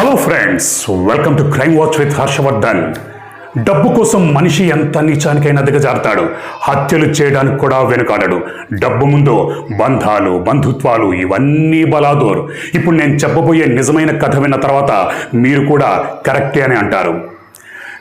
Hello friends welcome to crime watch with Harshavardhan డబ్బు కోసం మనిషి ఎంత నీచానికైనా దిగజారుతాడు. హత్యలు చేయడానికి కూడా వెనుకాడడు. డబ్బు ముందు బంధాలు బంధుత్వాలు ఇవన్నీ బలాదోరు. ఇప్పుడు నేను చెప్పబోయే నిజమైన కథ విన్న తర్వాత మీరు కూడా కరెక్టే అని అంటారు.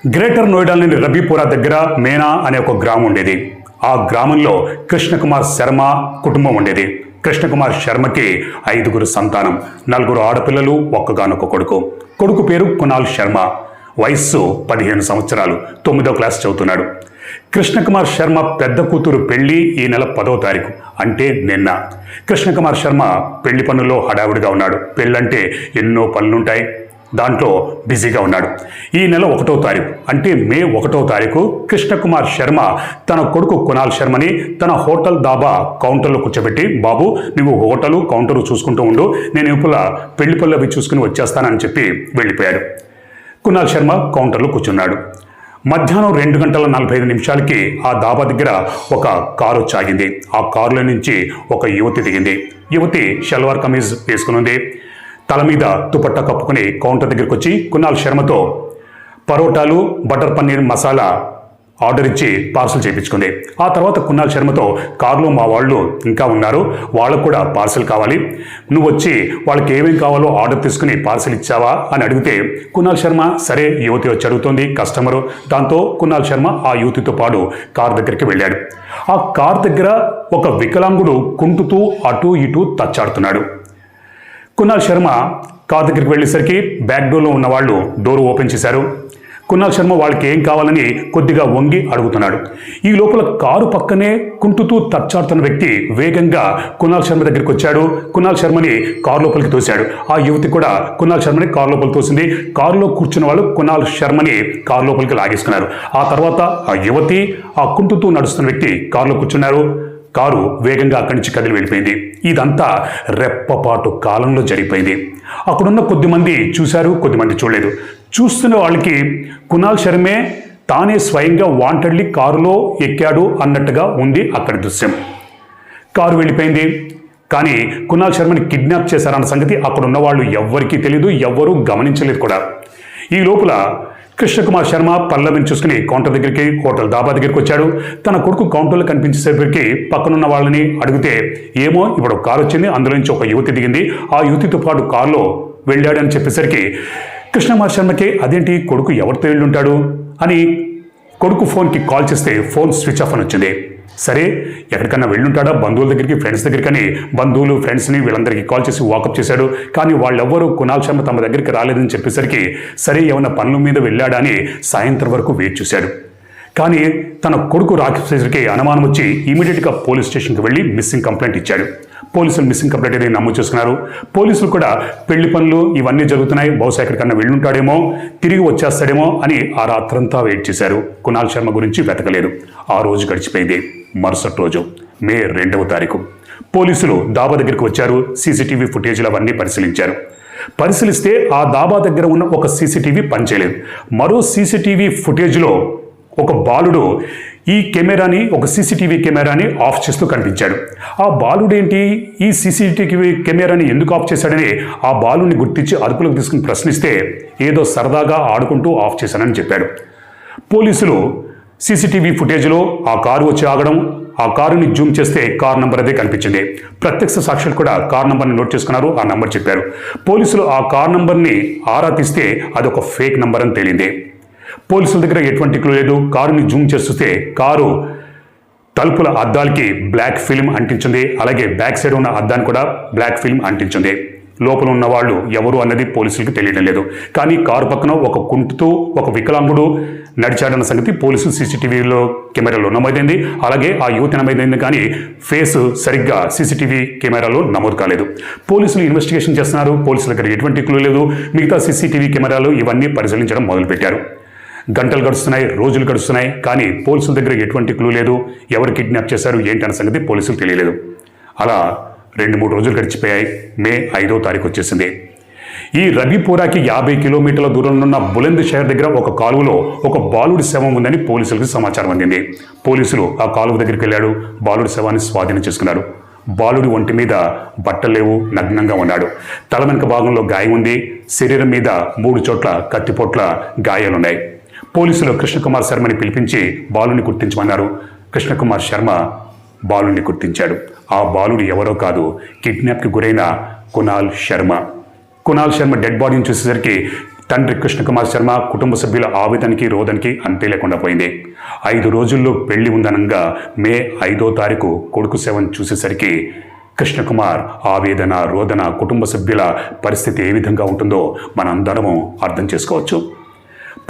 గ్రేటర్ నోయిడాలోని రబీపురా దగ్గర మేనా అనే ఒక గ్రామం ఉండేది. ఆ గ్రామంలో కృష్ణకుమార్ శర్మ కుటుంబం ఉండేది. కృష్ణకుమార్ శర్మకి ఐదుగురు సంతానం నలుగురు ఆడపిల్లలు ఒక్కగానొక్క కొడుకు. కొడుకు పేరు కునాల్ శర్మ. వయస్సు పదిహేను సంవత్సరాలు తొమ్మిదో క్లాస్ చదువుతున్నాడు. కృష్ణకుమార్ శర్మ పెద్ద కూతురు పెళ్ళి ఈ నెల పదో తారీఖు అంటే నిన్న. కృష్ణకుమార్ శర్మ పెళ్ళి పనుల్లో హడావుడిగా ఉన్నాడు. పెళ్ళంటే ఎన్నో పనులుంటాయి. దాంట్లో బిజీగా ఉన్నాడు. ఈ నెల ఒకటో తారీఖు అంటే మే ఒకటో తారీఖు కృష్ణకుమార్ శర్మ తన కొడుకు కునాల్ శర్మని తన హోటల్ దాబా కౌంటర్లో కూర్చోబెట్టి బాబు నువ్వు హోటలు కౌంటరు చూసుకుంటూ ఉండు నేను ఇప్పుడు పెళ్ళి పళ్ళు అవి చూసుకుని వచ్చేస్తానని చెప్పి వెళ్ళిపోయాడు. కునాల్ శర్మ కౌంటర్లో కూర్చున్నాడు. మధ్యాహ్నం రెండు గంటల నలభై ఐదు నిమిషాలకి ఆ దాబా దగ్గర ఒక కారు చాగింది. ఆ కారులో నుంచి ఒక యువతి దిగింది. యువతి షల్వార్ కమీజ్ వేసుకుని ఉంది తల మీద దుపట్టా కప్పుకుని కౌంటర్ దగ్గరికి వచ్చి కునాల్ శర్మతో పరోటాలు బటర్ పన్నీర్ మసాలా ఆర్డర్ ఇచ్చి పార్సల్ చేయించుకుంది. ఆ తర్వాత కున్నాల్ శర్మతో కారులో మా వాళ్ళు ఇంకా ఉన్నారు. వాళ్ళకు కూడా పార్సల్ కావాలి. నువ్వు వచ్చి వాళ్ళకి ఏమేం కావాలో ఆర్డర్ తీసుకుని పార్సల్ ఇచ్చావా అని అడిగితే కున్నాల్ శర్మ సరే యువతి వచ్చి అడుగుతోంది కస్టమరు. దాంతో కున్నాల్ శర్మ ఆ యువతితో పాటు కార్ దగ్గరికి వెళ్ళాడు. ఆ కార్ దగ్గర ఒక వికలాంగుడు కుంటుతూ అటు ఇటు తచ్చాడుతున్నాడు. కునాల్ శర్మ కార్ దగ్గరికి వెళ్ళేసరికి బ్యాక్ డోర్లో ఉన్న వాళ్ళు డోర్ ఓపెన్ చేశారు. కునాల్ శర్మ వాళ్ళకి ఏం కావాలని కొద్దిగా వంగి అడుగుతున్నాడు. ఈ లోపల కారు పక్కనే కుంటుతూ తచ్చాడుతున్న వ్యక్తి వేగంగా కునాల్ శర్మ దగ్గరికి వచ్చాడు. కునాల్ శర్మని కారు లోపలికి తోశాడు. ఆ యువతి కూడా కునాల్ శర్మని కారు లోపలికి తోసింది. కారులో కూర్చున్న వాళ్ళు కునాల్ శర్మని కారు లోపలికి లాగేసుకున్నారు. ఆ తర్వాత ఆ యువతి ఆ కుంటుతూ నడుస్తున్న వ్యక్తి కారులో కూర్చున్నారు. కారు వేగంగా అక్కడి నుంచి కదిలి వెళ్ళిపోయింది. ఇదంతా రెప్పపాటు కాలంలో జరిగిపోయింది. అక్కడున్న కొద్దిమంది చూశారు కొద్దిమంది చూడలేదు. చూస్తున్న వాళ్ళకి కునాల్ శర్మే తానే స్వయంగా వాంటెడ్లీ కారులో ఎక్కాడు అన్నట్టుగా ఉంది అక్కడి దృశ్యం. కారు వెళ్ళిపోయింది. కానీ కునాల్ శర్మని కిడ్నాప్ చేశారన్న సంగతి అక్కడ ఉన్న వాళ్ళు ఎవ్వరికీ తెలియదు ఎవ్వరూ గమనించలేదు కూడా. ఈ లోపల కృష్ణకుమార్ శర్మ పల్లవిని చూసుకుని కౌంటర్ దగ్గరికి హోటల్ దాబా దగ్గరికి వచ్చాడు. తన కొడుకు కౌంటర్లో కనిపించేసరికి పక్కనున్న వాళ్ళని అడిగితే ఏమో ఇప్పుడు కారు వచ్చింది అందులో నుంచి ఒక యువతి దిగింది. ఆ యువతితో పాటు కారులో వెళ్ళాడని చెప్పేసరికి కృష్ణకుమార్ శర్మకి అదేంటి? కొడుకు ఎవరితో వెళ్ళుంటాడు? అని కొడుకు ఫోన్కి కాల్ చేస్తే ఫోన్ స్విచ్ ఆఫ్ అని వచ్చింది. సరే ఎక్కడికన్నా వెళ్ళుంటాడా? బంధువుల దగ్గరికి ఫ్రెండ్స్ దగ్గరికని? బంధువులు ఫ్రెండ్స్ని వీళ్ళందరికీ కాల్ చేసి వాకప్ చేశాడు. కానీ వాళ్ళెవ్వరూ కునాల్ శర్మ తమ దగ్గరికి రాలేదని చెప్పేసరికి సరే ఏమైనా పనుల మీద వెళ్ళాడా అని సాయంత్రం వరకు వేచి చూశాడు. కానీ తన కొడుకు రాకేశ్వరికి అనుమానం వచ్చి ఇమీడియట్గా పోలీస్ స్టేషన్కి వెళ్ళి మిస్సింగ్ కంప్లైంట్ ఇచ్చాడు. పోలీసులు మిస్సింగ్ కంప్లైంట్ అనేది నమోదు చేసుకున్నారు. పోలీసులు కూడా పెళ్ళి పనులు ఇవన్నీ జరుగుతున్నాయి. బహుశా ఎక్కడికన్నా వెళ్ళుంటాడేమో తిరిగి వచ్చేస్తాడేమో అని ఆ రాత్రంతా వెయిట్ చేశారు. కునాల్ శర్మ గురించి వెతకలేదు. ఆ రోజు గడిచిపోయింది. మరుసటి రోజు మే రెండవ తారీఖు. పోలీసులు దాబా దగ్గరికి వచ్చారు. సీసీటీవీ ఫుటేజ్లు అవన్నీ పరిశీలించారు. పరిశీలిస్తే ఆ దాబా దగ్గర ఉన్న ఒక సీసీటీవీ పనిచేయలేదు. మరో సీసీటీవీ ఫుటేజ్లో ఒక బాలుడు ఈ కెమెరాని ఒక సీసీటీవీ కెమెరాని ఆఫ్ చేస్తూ కనిపించాడు. ఆ బాలుడు ఏంటి ఈ సీసీటీవీ కెమెరాని ఎందుకు ఆఫ్ చేశాడని ఆ బాలుని గుర్తించి అదుపులోకి తీసుకుని ప్రశ్నిస్తే ఏదో సరదాగా ఆడుకుంటూ ఆఫ్ చేశానని చెప్పాడు. పోలీసులు సీసీటీవీ ఫుటేజ్లో ఆ కారు వచ్చి ఆగడం ఆ కారుని జూమ్ చేస్తే కార్ నంబర్ అదే కనిపించింది. ప్రత్యక్ష సాక్షులు కూడా కార్ నంబర్ని నోట్ చేసుకున్నారు ఆ నంబర్ చెప్పారు. పోలీసులు ఆ కార్ నంబర్ని ఆరా తీస్తే అదొక ఫేక్ నంబర్ అని తేలింది. పోలీసుల దగ్గర ఎటువంటి క్లూ లేదు. కారుని జూమ్ చేస్తే కారు తలుపుల అద్దాలకి బ్లాక్ ఫిల్మ్ అంటించింది. అలాగే బ్యాక్ సైడ్ ఉన్న అద్దాన్ని కూడా బ్లాక్ ఫిల్మ్ అంటించింది. లోపల ఉన్న వాళ్ళు ఎవరు అన్నది పోలీసులకు తెలియడం లేదు. కానీ కారు పక్కన ఒక కుంటుతూ ఒక వికలాంగుడు నడిచాడన్న సంగతి పోలీసులు సీసీటీవీలో కెమెరాలో నమోదైంది. అలాగే ఆ యువతి నమోదైంది కానీ ఫేస్ సరిగ్గా సీసీటీవీ కెమెరాలో నమోదు కాలేదు. పోలీసులు ఇన్వెస్టిగేషన్ చేస్తున్నారు. పోలీసుల దగ్గర ఎటువంటి క్లూ లేదు. మిగతా సీసీటీవీ కెమెరాలు ఇవన్నీ పరిశీలించడం మొదలుపెట్టారు. గంటలు గడుస్తున్నాయి రోజులు గడుస్తున్నాయి కానీ పోలీసుల దగ్గర ఎటువంటి క్లూ లేదు. ఎవరు కిడ్నాప్ చేశారు ఏంటి సంగతి పోలీసులు తెలియలేదు. అలా రెండు మూడు రోజులు గడిచిపోయాయి. మే ఐదో తారీఖు వచ్చేసింది. ఈ రబీపురాకి యాభై కిలోమీటర్ల దూరంలో ఉన్న బులంద్ షహర్ దగ్గర ఒక కాలువలో ఒక బాలుడి శవం ఉందని పోలీసులకు సమాచారం అందింది. పోలీసులు ఆ కాలువ దగ్గరికి వెళ్ళాడు. బాలుడి శవాన్ని స్వాధీనం చేసుకున్నారు బాలుడి ఒంటి మీద బట్టలు లేవు నగ్నంగా ఉన్నాడు. తల వెనుక భాగంలో గాయం ఉంది. శరీరం మీద మూడు చోట్ల కత్తిపోట్ల గాయాలున్నాయి. పోలీసులు కృష్ణకుమార్ శర్మని పిలిపించి బాలుని గుర్తించమన్నారు. కృష్ణకుమార్ శర్మ బాలుని గుర్తించాడు. ఆ బాలుడు ఎవరో కాదు కిడ్నాప్కి గురైన కునాల్ శర్మ. కునాల్ శర్మ డెడ్ బాడీని చూసేసరికి తండ్రి కృష్ణకుమార్ శర్మ కుటుంబ సభ్యుల ఆవేదనకి రోదనకి అంతే లేకుండా పోయింది. ఐదు రోజుల్లో పెళ్ళి ఉందనంగా మే ఐదో తారీఖు కొడుకు సేవను చూసేసరికి కృష్ణకుమార్ ఆవేదన రోదన కుటుంబ సభ్యుల పరిస్థితి ఏ విధంగా ఉంటుందో మనందరము అర్థం చేసుకోవచ్చు.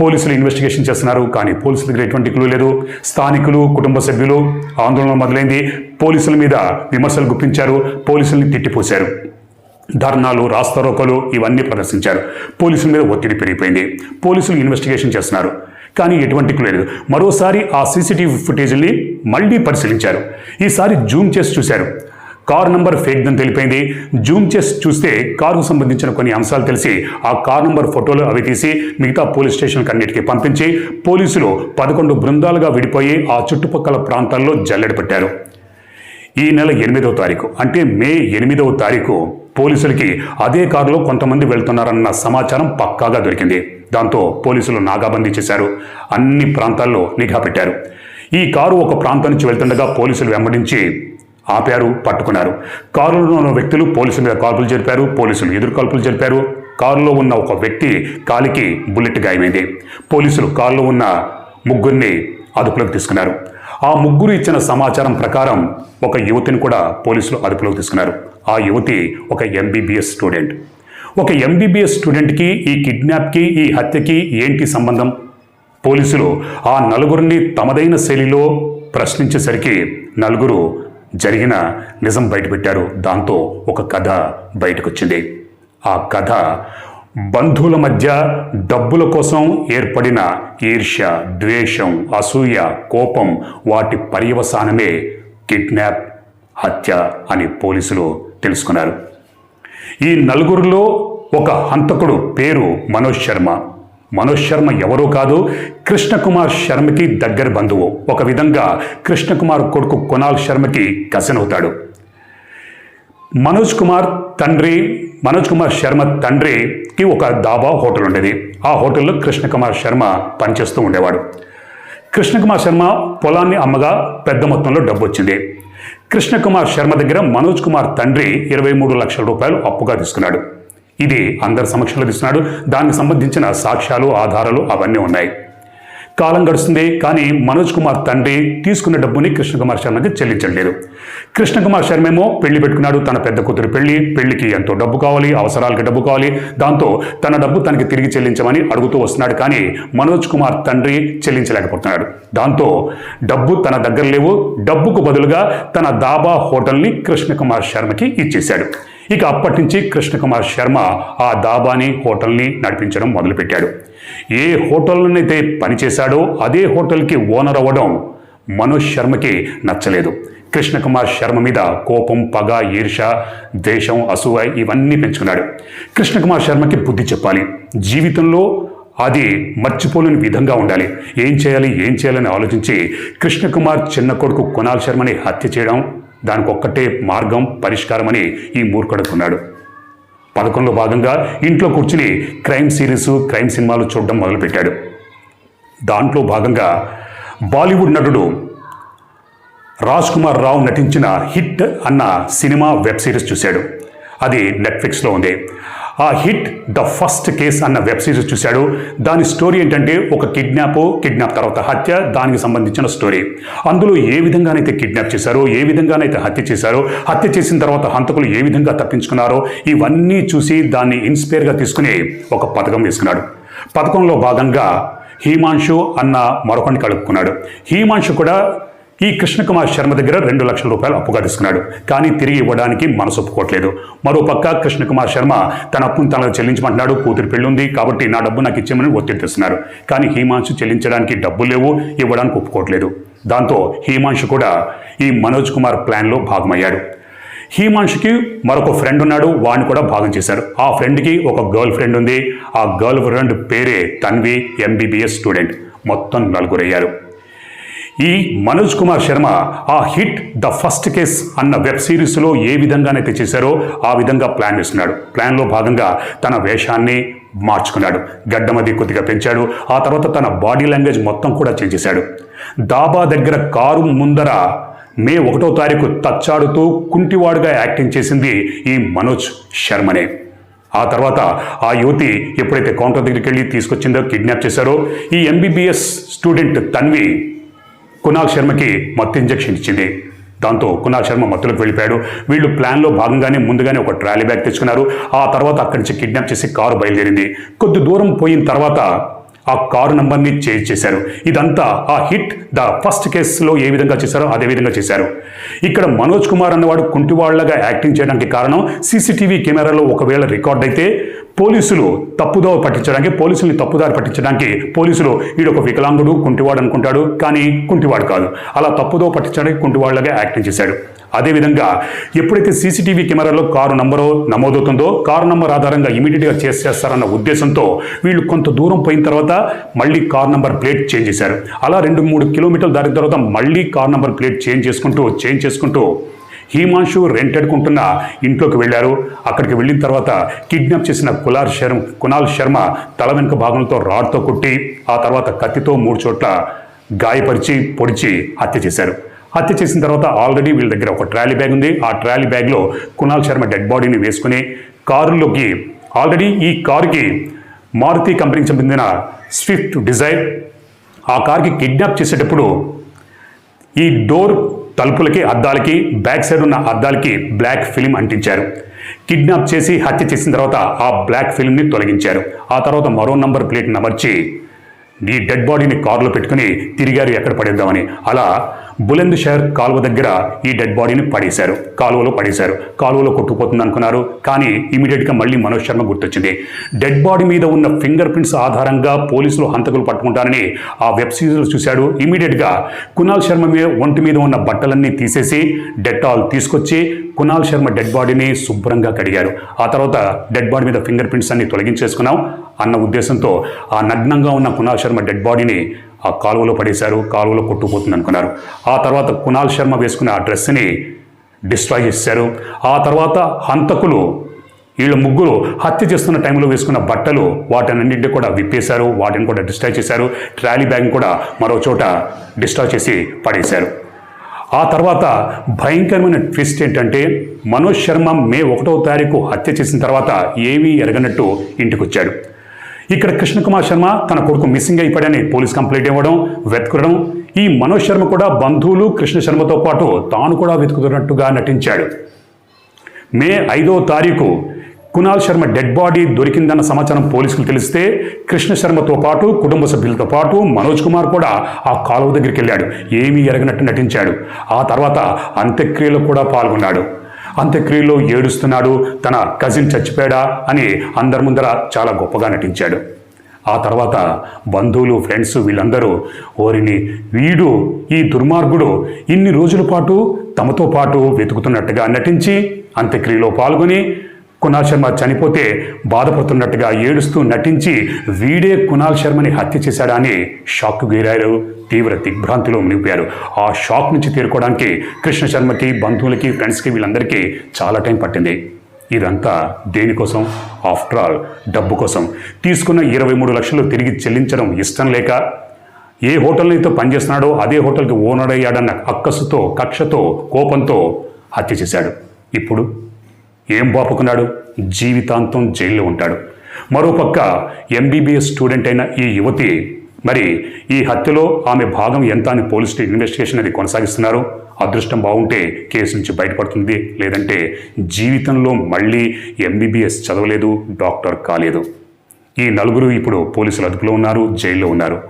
పోలీసులు ఇన్వెస్టిగేషన్ చేస్తున్నారు. కానీ పోలీసులకు దగ్గర ఎటువంటి క్లూ లేదు. స్థానికులు కుటుంబ సభ్యులు ఆందోళన మొదలైంది. పోలీసుల మీద విమర్శలు గుప్పించారు. పోలీసుల్ని తిట్టిపోశారు. ధర్నాలు రాస్తారోకలు ఇవన్నీ ప్రదర్శించారు. పోలీసుల మీద ఒత్తిడి పెరిగిపోయింది. పోలీసులు ఇన్వెస్టిగేషన్ చేస్తున్నారు. కానీ ఎటువంటి క్లూ లేదు. మరోసారి ఆ సీసీటీవీ ఫుటేజ్ని మళ్ళీ పరిశీలించారు. ఈసారి జూమ్ చేసి చూశారు. కార్ నంబర్ ఫేక్ అని తెలిపింది. జూమ్ చేసి చూస్తే కారుకు సంబంధించిన కొన్ని అంశాలు తెలిసి ఆ కార్ నంబర్ ఫోటోలు అవి తీసి మిగతా పోలీస్ స్టేషన్కి అన్నిటికీ పంపించి పోలీసులు పదకొండు బృందాలుగా విడిపోయి ఆ చుట్టుపక్కల ప్రాంతాల్లో జల్లెడ పెట్టారు. ఈ నెల ఎనిమిదవ తారీఖు అంటే మే ఎనిమిదవ తారీఖు పోలీసులకి అదే కారులో కొంతమంది వెళ్తున్నారన్న సమాచారం పక్కాగా దొరికింది. దాంతో పోలీసులు నాగాబందీ చేశారు. అన్ని ప్రాంతాల్లో నిఘా పెట్టారు. ఈ కారు ఒక ప్రాంతం నుంచి వెళ్తుండగా పోలీసులు వెంబడించి ఆపారు పట్టుకున్నారు. కారులో ఉన్న వ్యక్తులు పోలీసుల మీద కాల్పులు జరిపారు పోలీసులు ఎదురు కాల్పులు జరిపారు. కారులో ఉన్న ఒక వ్యక్తి కాలికి బుల్లెట్ గాయమైంది. పోలీసులు కారులో ఉన్న ముగ్గురిని అదుపులోకి తీసుకున్నారు. ఆ ముగ్గురు ఇచ్చిన సమాచారం ప్రకారం ఒక యువతిని కూడా పోలీసులు అదుపులోకి తీసుకున్నారు. ఆ యువతి ఒక ఎంబీబీఎస్ స్టూడెంట్ ఒక ఎంబీబీఎస్ స్టూడెంట్కి ఈ కిడ్నాప్కి ఈ హత్యకి ఏంటి సంబంధం? పోలీసులు ఆ నలుగురిని తమదైన శైలిలో ప్రశ్నించేసరికి నలుగురు జరిగిన నిజం బయటపెట్టారు. దాంతో ఒక కథ బయటకొచ్చింది. ఆ కథ బంధువుల మధ్య డబ్బుల కోసం ఏర్పడిన ఈర్ష్య ద్వేషం అసూయ కోపం వాటి పర్యవసానమే కిడ్నాప్ హత్య అని పోలీసులు తెలుసుకున్నారు. ఈ నలుగురిలో ఒక హంతకుడు పేరు మనోజ్ శర్మ. మనోజ్ శర్మ ఎవరూ కాదు కృష్ణకుమార్ శర్మకి దగ్గర బంధువు. ఒక విధంగా కృష్ణకుమార్ కొడుకు కునాల్ శర్మకి కసిన్ అవుతాడు మనోజ్ కుమార్ తండ్రి మనోజ్ కుమార్ శర్మ తండ్రికి ఒక దాబా హోటల్ ఉండేది. ఆ హోటల్లో కృష్ణకుమార్ శర్మ పనిచేస్తూ ఉండేవాడు. కృష్ణకుమార్ శర్మ పొలాన్ని అమ్మగా పెద్ద మొత్తంలో డబ్బు వచ్చింది. కృష్ణకుమార్ శర్మ దగ్గర మనోజ్ కుమార్ తండ్రి ఇరవై మూడు లక్షల రూపాయలు అప్పుగా తీసుకున్నాడు. ఇది అందరి సమక్షంలో తీసుకున్నాడు దానికి సంబంధించిన సాక్ష్యాలు ఆధారాలు అవన్నీ ఉన్నాయి. కాలం గడుస్తుంది కానీ మనోజ్ కుమార్ తండ్రి తీసుకున్న డబ్బుని కృష్ణకుమార్ శర్మకి చెల్లించలేదు కృష్ణకుమార్ శర్మ ఏమో పెళ్ళి పెట్టుకున్నాడు. తన పెద్ద కూతురు పెళ్ళి పెళ్ళికి ఎంతో డబ్బు కావాలి అవసరాలకి డబ్బు కావాలి. దాంతో తన డబ్బు తనకి తిరిగి చెల్లించమని అడుగుతూ వస్తున్నాడు కానీ మనోజ్ కుమార్ తండ్రి చెల్లించలేకపోతున్నాడు. దాంతో డబ్బు తన దగ్గర లేవు. డబ్బుకు బదులుగా తన దాబా హోటల్ని కృష్ణకుమార్ శర్మకి ఇచ్చేశాడు. ఇక అప్పటి నుంచి కృష్ణకుమార్ శర్మ ఆ దాబాని హోటల్ని నడిపించడం మొదలుపెట్టాడు. ఏ హోటల్లోనైతే పనిచేశాడో అదే హోటల్కి ఓనర్ అవ్వడం మనోజ్ శర్మకి నచ్చలేదు. కృష్ణకుమార్ శర్మ మీద కోపం పగ ఈర్ష ద్వేషం అసూయ ఇవన్నీ పెంచుకున్నాడు. కృష్ణకుమార్ శర్మకి బుద్ధి చెప్పాలి. జీవితంలో అది మర్చిపోలేని విధంగా ఉండాలి. ఏం చేయాలి ఏం చేయాలని ఆలోచించి కృష్ణకుమార్ చిన్న కొడుకు కునాల్ శర్మని హత్య చేయడం దానికి ఒక్కటే మార్గం పరిష్కారమని ఈ మూర్ఖడుకున్నాడు పథకంలో భాగంగా ఇంట్లో కూర్చుని క్రైమ్ సిరీస్ క్రైమ్ సినిమాలు చూడడం మొదలుపెట్టాడు. దాంట్లో భాగంగా బాలీవుడ్ నటుడు రాజ్ కుమార్ రావు నటించిన హిట్ అన్న సినిమా వెబ్ సిరీస్ చూశాడు. అది నెట్ఫ్లిక్స్లో ఉంది. ఆ హిట్ ద ఫస్ట్ కేస్ అన్న వెబ్ సిరీస్ చూశాడు. దాని స్టోరీ ఏంటంటే ఒక కిడ్నాప్ కిడ్నాప్ తర్వాత హత్య దానికి సంబంధించిన స్టోరీ. అందులో ఏ విధంగానైతే కిడ్నాప్ చేశారో ఏ విధంగానైతే హత్య చేశారో హత్య చేసిన తర్వాత హంతకులు ఏ విధంగా తప్పించుకున్నారో ఇవన్నీ చూసి దాన్ని ఇన్స్పైర్గా తీసుకుని ఒక పథకం వేసుకున్నాడు. పథకంలో భాగంగా హీమాంశు అన్న మరొకటి కలుపుకున్నాడు. హీమాంశు కూడా ఈ కృష్ణకుమార్ శర్మ దగ్గర రెండు లక్షల రూపాయలు అప్పుగా తీసుకున్నాడు కానీ తిరిగి ఇవ్వడానికి మనసు ఒప్పుకోవట్లేదు. మరోపక్క కృష్ణకుమార్ శర్మ తన అప్పును తనకు చెల్లించమంటున్నాడు. కూతురు పెళ్ళి ఉంది కాబట్టి నా డబ్బు నాకు ఇచ్చేమని ఒత్తిడి తెస్తున్నారు. కానీ హీమాంశు చెల్లించడానికి డబ్బు లేవు ఇవ్వడానికి ఒప్పుకోవట్లేదు. దాంతో హీమాంశు కూడా ఈ మనోజ్ కుమార్ ప్లాన్లో భాగమయ్యాడు. హీమాంషుకి మరొక ఫ్రెండ్ ఉన్నాడు వాడిని కూడా భాగం చేశారు. ఆ ఫ్రెండ్కి ఒక గర్ల్ ఫ్రెండ్ ఉంది. ఆ గర్ల్ ఫ్రెండ్ పేరే తన్వి ఎంబీబీఎస్ స్టూడెంట్. మొత్తం నలుగురయ్యారు. ఈ మనోజ్ కుమార్ శర్మ ఆ హిట్ ద ఫస్ట్ కేస్ అన్న వెబ్ సిరీస్లో ఏ విధంగానైతే చేశారో ఆ విధంగా ప్లాన్ చేస్తున్నాడు ప్లాన్లో భాగంగా తన వేషాన్ని మార్చుకున్నాడు. గడ్డమది కొద్దిగా పెంచాడు. ఆ తర్వాత తన బాడీ లాంగ్వేజ్ మొత్తం కూడా చేంజ్ చేశాడు. దాబా దగ్గర కారు ముందర మే ఒకటో తారీఖు తచ్చాడుతూ కుంటివాడుగా యాక్టింగ్ చేసింది ఈ మనోజ్ శర్మనే. ఆ తర్వాత ఆ యువతి ఎప్పుడైతే కౌంటర్ దగ్గరికి వెళ్ళి తీసుకొచ్చిందో కిడ్నాప్ చేశారో ఈ ఎంబీబీఎస్ స్టూడెంట్ తన్వి కునాల్ శర్మకి మత్తు ఇంజెక్షన్ ఇచ్చింది. దాంతో కునాల్ శర్మ మత్తులకు వెళ్ళిపోయాడు. వీళ్ళు ప్లాన్లో భాగంగానే ముందుగానే ఒక ట్రాలీ బ్యాగ్ తెచ్చుకున్నారు. ఆ తర్వాత అక్కడి నుంచి కిడ్నాప్ చేసి కారు బయలుదేరింది. కొద్ది దూరం పోయిన తర్వాత ఆ కారు నంబర్ని చేంజ్ చేశారు. ఇదంతా ఆ హిట్ ద ఫస్ట్ కేసులో ఏ విధంగా చేశారో అదే విధంగా చేశారు. ఇక్కడ మనోజ్ కుమార్ అన్నవాడు కుంటివాళ్ళగా యాక్టింగ్ చేయడానికి కారణం సీసీటీవీ కెమెరాలో ఒకవేళ రికార్డ్ అయితే పోలీసులు తప్పుదోవ పట్టించడానికి పోలీసుల్ని తప్పుదారి పట్టించడానికి పోలీసులు వీడు వికలాంగుడు కుంటివాడు అనుకుంటాడు. కానీ కుంటివాడు కాదు. అలా తప్పుదోవ పట్టించడానికి కుంటివాడులాగా యాక్టింగ్ చేశాడు. అదేవిధంగా ఎప్పుడైతే సీసీటీవీ కెమెరాలో కారు నంబరు నమోదవుతుందో కారు నంబర్ ఆధారంగా ఇమీడియట్గా చేసేస్తారన్న ఉద్దేశంతో వీళ్ళు కొంత దూరం పోయిన తర్వాత మళ్ళీ కార్ నంబర్ ప్లేట్ చేంజ్ చేశారు. అలా రెండు మూడు కిలోమీటర్లు దాటిన తర్వాత మళ్ళీ కార్ నంబర్ ప్లేట్ చేంజ్ చేసుకుంటూ చేంజ్ చేసుకుంటూ హిమాంశు రెంట్ అడుకుంటున్న ఇంట్లోకి వెళ్ళారు. అక్కడికి వెళ్ళిన తర్వాత కిడ్నాప్ చేసిన కులార్ శర్మ కునాల్ శర్మ తల వెనుక భాగంతో రాడ్తో కొట్టి ఆ తర్వాత కత్తితో మూడు చోట్ల గాయపరిచి పొడిచి హత్య చేశారు. హత్య చేసిన తర్వాత ఆల్రెడీ వీళ్ళ దగ్గర ఒక ట్రాలీ బ్యాగ్ ఉంది. ఆ ట్రాలీ బ్యాగ్లో కునాల్ శర్మ డెడ్ బాడీని వేసుకుని కారులోకి ఆల్రెడీ ఈ కారుకి మారుతి కంపెనీకి చెందిన స్విఫ్ట్ డిజైర్ ఆ కార్కి కిడ్నాప్ చేసేటప్పుడు ఈ డోర్ తలుపులకి అద్దాలకి బ్యాక్ సైడ్ ఉన్న అద్దాలకి బ్లాక్ ఫిలిం అంటించారు. కిడ్నాప్ చేసి హత్య చేసిన తర్వాత ఆ బ్లాక్ ఫిల్మ్ని తొలగించారు. ఆ తర్వాత మరో నంబర్ ప్లేట్ అమర్చి నీ డెడ్ బాడీని కారులో పెట్టుకుని తిరిగారు ఎక్కడ పడేద్దామని. అలా బులంద్ షహర్ కాలువ దగ్గర ఈ డెడ్ బాడీని పడేశారు. కాలువలో పడేశారు. కాలువలో కొట్టుకుపోతుంది అనుకున్నారు కానీ ఇమీడియట్గా మళ్ళీ మనోజ్ శర్మ గుర్తొచ్చింది. డెడ్ బాడీ మీద ఉన్న ఫింగర్ ప్రింట్స్ ఆధారంగా పోలీసులు హంతకులు పట్టుకుంటారని ఆ వెబ్ సిరీస్లో చూశాడు. ఇమీడియట్గా కునాల్ శర్మ మీద ఒంటి మీద ఉన్న బట్టలన్నీ తీసేసి డెటాల్ తీసుకొచ్చి కునాల్ శర్మ డెడ్ బాడీని శుభ్రంగా కడిగారు. ఆ తర్వాత డెడ్ బాడీ మీద ఫింగర్ ప్రింట్స్ అన్ని తొలగించేసుకున్నాం. అన్న ఉద్దేశంతో ఆ నగ్నంగా ఉన్న కునాల్ శర్మ డెడ్ బాడీని ఆ కాలువలో పడేశారు. కాలువలో కొట్టుకుపోతుంది అనుకున్నారు. ఆ తర్వాత కునాల్ శర్మ వేసుకున్న ఆ డ్రెస్ని డిస్ట్రాయ్ చేశారు. ఆ తర్వాత హంతకులు వీళ్ళ ముగ్గురు హత్య చేస్తున్న టైంలో వేసుకున్న బట్టలు వాటినన్నింటినీ కూడా విప్పేశారు. వాటిని కూడా డిస్ట్రాయ్ చేశారు. ట్రాలీ బ్యాగ్ కూడా మరో చోట డిస్ట్రాయ్ చేసి పడేశారు. ఆ తర్వాత భయంకరమైన ట్విస్ట్ ఏంటంటే మనోజ్ శర్మ మే ఒకటో తారీఖు హత్య చేసిన తర్వాత ఏమీ ఎరగనట్టు ఇంటికి వచ్చాడు ఇక్కడ కృష్ణకుమార్ శర్మ తన కొడుకు మిస్సింగ్ అయిపోయాడని పోలీస్ కంప్లైంట్ ఇవ్వడం వెతుకడం ఈ మనోజ్ శర్మ కూడా బంధువులు కృష్ణ శర్మతో పాటు తాను కూడా వెతుకుతున్నట్టుగా నటించాడు. మే ఐదో తారీఖు కునాల్ శర్మ డెడ్ బాడీ దొరికిందన్న సమాచారం పోలీసులు తెలిస్తే కృష్ణ శర్మతో పాటు కుటుంబ సభ్యులతో పాటు మనోజ్ కుమార్ కూడా ఆ కాలువ దగ్గరికి వెళ్ళాడు. ఏమీ ఎరగనట్టు నటించాడు. ఆ తర్వాత అంత్యక్రియలో కూడా పాల్గొన్నాడు. అంత్యక్రియలో ఏడుస్తున్నాడు తన కజిన్ చచ్చిపోయాడా అని అందరి ముందర చాలా గొప్పగా నటించాడు. ఆ తర్వాత బంధువులు ఫ్రెండ్స్ వీళ్ళందరూ ఓరిని వీడు ఈ దుర్మార్గుడు ఇన్ని రోజుల పాటు తమతో పాటు వెతుకుతున్నట్టుగా నటించి అంత్యక్రియలో పాల్గొని కునాల్ శర్మ చనిపోతే బాధపడుతున్నట్టుగా ఏడుస్తూ నటించి వీడే కునాల్ శర్మని హత్య చేశాడా అని షాక్ గీరారు తీవ్ర దిగ్భ్రాంతిలో మునిగిపోయారు. ఆ షాక్ నుంచి తేరుకోవడానికి కృష్ణ శర్మకి బంధువులకి ఫ్రెండ్స్కి వీళ్ళందరికీ చాలా టైం పట్టింది. ఇదంతా దేనికోసం ఆఫ్టర్ ఆల్ డబ్బు కోసం. తీసుకున్న ఇరవై మూడు లక్షలు తిరిగి చెల్లించడం ఇష్టం లేక ఏ హోటల్ అయితే పనిచేస్తున్నాడో అదే హోటల్కి ఓనర్ అయ్యాడన్న అక్కసుతో కక్షతో కోపంతో హత్య చేశాడు. ఇప్పుడు ఏం బాపుకున్నాడు? జీవితాంతం జైల్లో ఉంటాడు. మరోపక్క ఎంబీబీఎస్ స్టూడెంట్ అయిన ఈ యువతి మరి ఈ హత్యలో ఆమె భాగం ఎంత అని పోలీసులు ఇన్వెస్టిగేషన్ అది కొనసాగిస్తున్నారు? అదృష్టం బాగుంటే కేసు నుంచి బయటపడుతుంది. లేదంటే జీవితంలో మళ్ళీ ఎంబీబీఎస్ చదవలేదు డాక్టర్ కాలేదు. ఈ నలుగురు ఇప్పుడు పోలీసులు అదుపులో ఉన్నారు జైల్లో ఉన్నారు.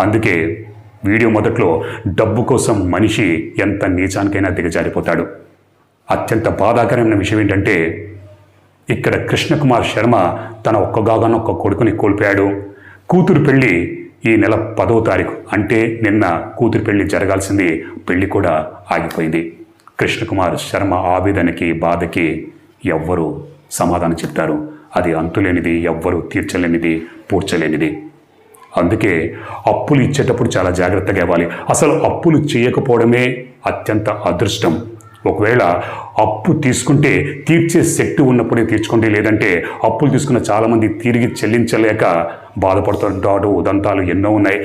అందుకే వీడియో మొదట్లో డబ్బు కోసం మనిషి ఎంత నీచానికైనా దిగజారిపోతాడు. అత్యంత బాధాకరమైన విషయం ఏంటంటే ఇక్కడ కృష్ణకుమార్ శర్మ తన ఒక్కగాగాన కొడుకుని కోల్పోయాడు. కూతురు పెళ్ళి ఈ నెల పదో తారీఖు. అంటే నిన్న కూతురు పెళ్ళి జరగాల్సింది పెళ్ళి కూడా ఆగిపోయింది. కృష్ణకుమార్ శర్మ ఆవేదనకి బాధకి ఎవ్వరూ సమాధానం చెప్తారు అది అంతులేనిది ఎవ్వరూ తీర్చలేనిది పూడ్చలేనిది. అందుకే అప్పులు ఇచ్చేటప్పుడు చాలా జాగ్రత్తగా ఇవ్వాలి. అసలు అప్పులు చేయకపోవడమే అత్యంత అదృష్టం. ఒకవేళ అప్పు తీసుకుంటే తీర్చే శక్తి ఉన్నప్పుడే తీర్చుకోండి. లేదంటే అప్పులు తీసుకున్న చాలామంది తిరిగి చెల్లించలేక బాధపడుతుంటాడు ఉదంతాలు ఎన్నో ఉన్నాయి.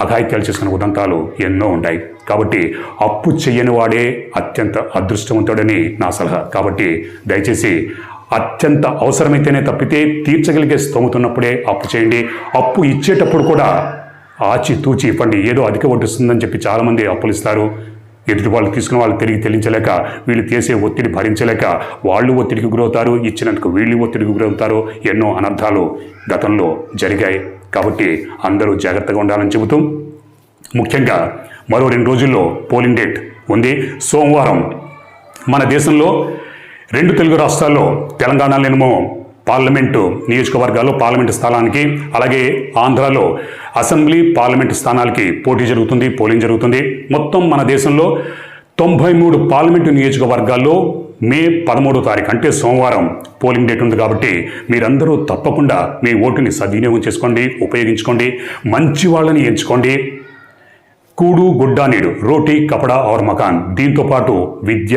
అఘాయిత్యాలు చేసుకున్న ఉదంతాలు ఎన్నో ఉంటాయి. కాబట్టి అప్పు చేయని వాడే అత్యంత అదృష్టవంతుడని నా సలహా. కాబట్టి దయచేసి అత్యంత అవసరమైతేనే తప్పితే తీర్చగలిగే స్తోమతున్నప్పుడే అప్పు చేయండి. అప్పు ఇచ్చేటప్పుడు కూడా ఆచి తూచి ఇవ్వండి. ఏదో అధిక వడ్డిస్తుందని చెప్పి చాలామంది అప్పులు ఇస్తారు. ఎదుటి వాళ్ళు తీసుకున్న వాళ్ళు తిరిగి చెల్లించలేక వీళ్ళు చేసే ఒత్తిడి భరించలేక వాళ్ళు ఒత్తిడికి గురవుతారు ఇచ్చినందుకు వీళ్ళు ఒత్తిడికి గురవుతారు ఎన్నో అనర్థాలు గతంలో జరిగాయి. కాబట్టి అందరూ జాగ్రత్తగా ఉండాలని చెబుతూ ముఖ్యంగా మరో రెండు రోజుల్లో పోలింగ్ డేట్ ఉంది. సోమవారం మన దేశంలో రెండు తెలుగు రాష్ట్రాల్లో తెలంగాణలోనేమో పార్లమెంటు నియోజకవర్గాల్లో పార్లమెంటు స్థానానికి అలాగే ఆంధ్రాలో అసెంబ్లీ పార్లమెంటు స్థానాలకి పోటీ జరుగుతుంది పోలింగ్ జరుగుతుంది. మొత్తం మన దేశంలో తొంభై మూడు పార్లమెంటు నియోజకవర్గాల్లో మే పదమూడో తారీఖు అంటే సోమవారం పోలింగ్ డేట్ ఉంది కాబట్టి మీరందరూ తప్పకుండా మీ ఓటుని సద్వినియోగం చేసుకోండి ఉపయోగించుకోండి మంచి వాళ్ళని ఎంచుకోండి. కూడు గుడ్డ నీడు రోటీ కపడా ఆర్ మకాన్. దీంతో పాటు విద్య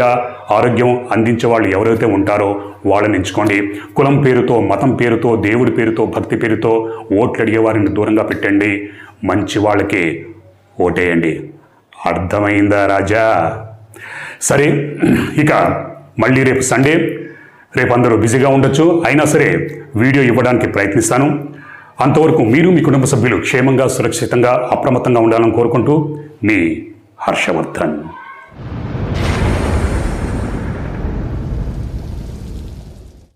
ఆరోగ్యం అందించే వాళ్ళు ఎవరైతే ఉంటారో వాళ్ళని ఎంచుకోండి. కులం పేరుతో మతం పేరుతో దేవుడి పేరుతో భక్తి పేరుతో ఓట్లు అడిగే వారిని దూరంగా పెట్టండి. మంచి వాళ్ళకి ఓటేయండి. అర్థమైందా రాజా? సరే ఇక మళ్ళీ రేపు సండే. రేపు అందరూ బిజీగా ఉండొచ్చు. అయినా సరే వీడియో ఇవ్వడానికి ప్రయత్నిస్తాను. అంతవరకు మీరు మీ కుటుంబ సభ్యులు క్షేమంగా సురక్షితంగా అప్రమత్తంగా ఉండాలని కోరుకుంటూ మీ హర్షవర్ధన్.